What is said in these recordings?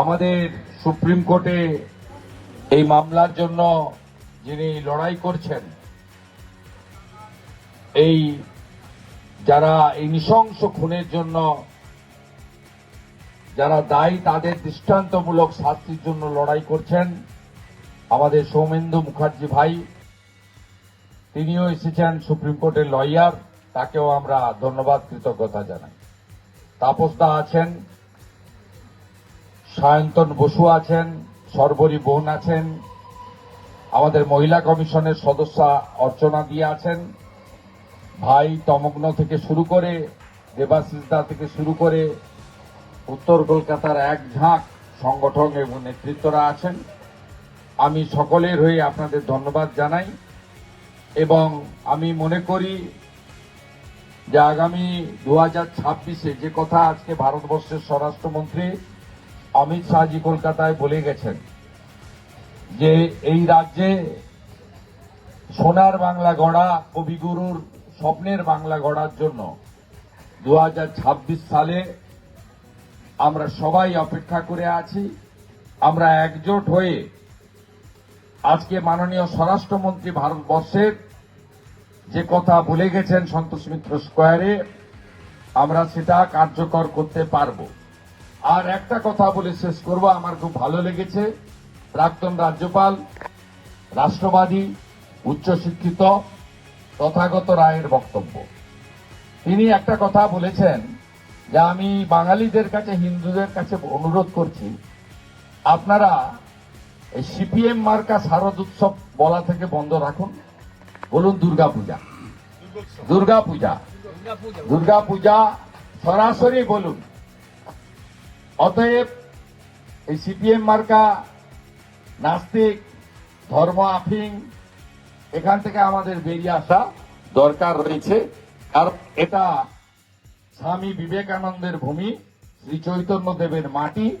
আমাদের সুপ্রিম কোর্টে এই মামলার জন্য যিনি লড়াই করছেন, এই যারা এই নৃশংস খুনের জন্য, যারা দায়ী তাদের দৃষ্টান্তমূলক শাস্তির জন্য লড়াই করছেন আমাদের সৌমেন্দু মুখার্জি ভাই। তিনিও এসেছেন সুপ্রিম কোর্টের লয়ার, তাকেও আমরা ধন্যবাদ, কৃতজ্ঞতা জানাই। তাপসদা আছেন সায়ন্তন বসু আছেন, সর্বরী বোন আছেন, আমাদের মহিলা কমিশনের সদস্য অর্চনা দিয়ে আছেন, ভাই তমগ্ন থেকে শুরু করে দেবাশিস দা থেকে শুরু করে, উত্তর কলকাতার এক ঝাঁক সংগঠন এবং নেতৃত্বরা আছেন। আমি সকলের হয়ে আপনাদের ধন্যবাদ জানাই এবং আমি মনে করি যে আগামী দু হাজার ছাব্বিশে যে কথা আজকে ভারতবর্ষের স্বরাষ্ট্রমন্ত্রী অমিত শাহজি কলকাতায় বলে গেছেন যে এই রাজ্যে সোনার বাংলা গড়া কবিগুরুর স্বপ্নের বাংলা গড়ার জন্য দু হাজার ছাব্বিশ সালে আমরা সবাই অপেক্ষা করে আছি। আমরা একজোট হয়ে আজকে মাননীয় স্বরাষ্ট্রমন্ত্রী ভারতবর্ষের যে কথা বলে গেছেন সন্তোষ মিত্র স্কোয়ারে, আমরা সেটা কার্যকর করতে পারব। আর একটা কথা বলে শেষ করব। আমার খুব ভালো লেগেছে। প্রাক্তন রাজ্যপাল, রাষ্ট্রবাদী, উচ্চশিক্ষিত, তথাগত রায়ের বক্তব্য। তিনি একটা কথা বলেছেন যে আমি বাঙালিদের কাছে, হিন্দুদের কাছে অনুরোধ করছি, আপনারা এই সিপিএম মার্কা শারদ উৎসব বলা থেকে বন্ধ রাখুন। বলুন দুর্গা পূজা দুর্গা পূজা দুর্গা পূজা সরাসরি বলুন। অতএব এই সিপিএম মার্কা, নাস্তিক, ধর্ম আফিং, এখান থেকে আমাদের বেরিয়ে আসা দরকার রয়েছে। কারণ এটা স্বামী বিবেকানন্দের ভূমি, শ্রী চৈতন্য দেবের মাটি,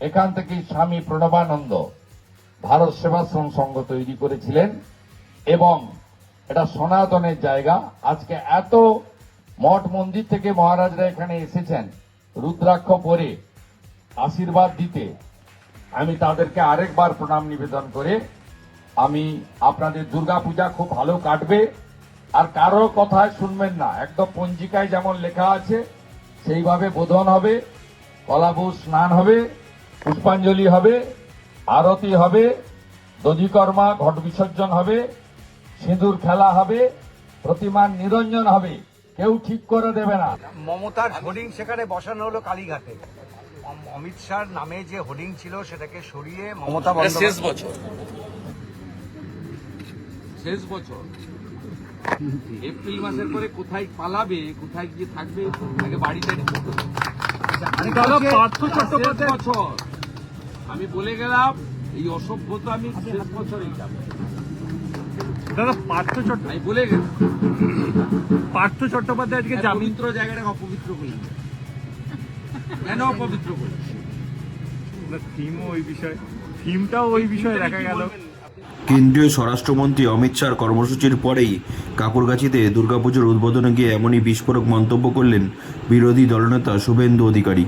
এখান থেকে স্বামী প্রণবানন্দ ভারত সেবাশ্রম সংঘ তৈরি করেছিলেন। এবং এটা সনাতনের জায়গা। আজকে এত মঠ মন্দির থেকে মহারাজরা এখানে এসেছেন, রুদ্রাক্ষ পরে। আশীর্বাদ দিতে আমি তাদেরকে আরেকবার প্রণাম নিবেদন করে আমি আপনাদের দুর্গাপূজা খুব ভালো কাটবে। আর কারও কথায় শুনবেন না। একদম পঞ্জিকায় যেমন লেখা আছে, সেইভাবে বোধন হবে কলাবু স্নান হবে, পুষ্পাঞ্জলি হবে, আরতি হবে, দধিকর্মা ঘট বিসর্জন হবে, সিঁদুর খেলা হবে, প্রতিমার নিরঞ্জন হবে। কেউ ঠিক করে দেবে না। মমতার হোর্ডিং সেখানে বসানো হলো কালীঘাটে। অমিত শাহর নামে যে হোর্ডিং ছিল সেটাকে সরিয়ে মমতা শেষ বছর। শেষ বছর? এপ্রিল মাসের পরে কোথায় পালাবে কোথায় গিয়ে থাকবে তাকে বাড়িতে চট্টোপাধ্যায় বছর। আমি বলে গেলাম এই অসভ্যতা আমি শেষ বছরেই যাব। দাদা পার্থ চট্ট আমি বলে গেলাম। পার্থ চট্টোপাধ্যায় আজকে জামিন পবিত্র জায়গাটাকে অপবিত্র করলেন কেন অপবিত্র করলেন থিমও ওই বিষয়। থিমটাও ওই বিষয়ে দেখা গেল। কেন্দ্রীয় স্বরাষ্ট্রমন্ত্রী অমিত শাহর কর্মসূচির পরেই কাকুরগাছিতে দুর্গাপুজোর উদ্বোধনে গিয়ে এমনই বিস্ফোরক মন্তব্য করলেন বিরোধী দলনেতা শুভেন্দু অধিকারী।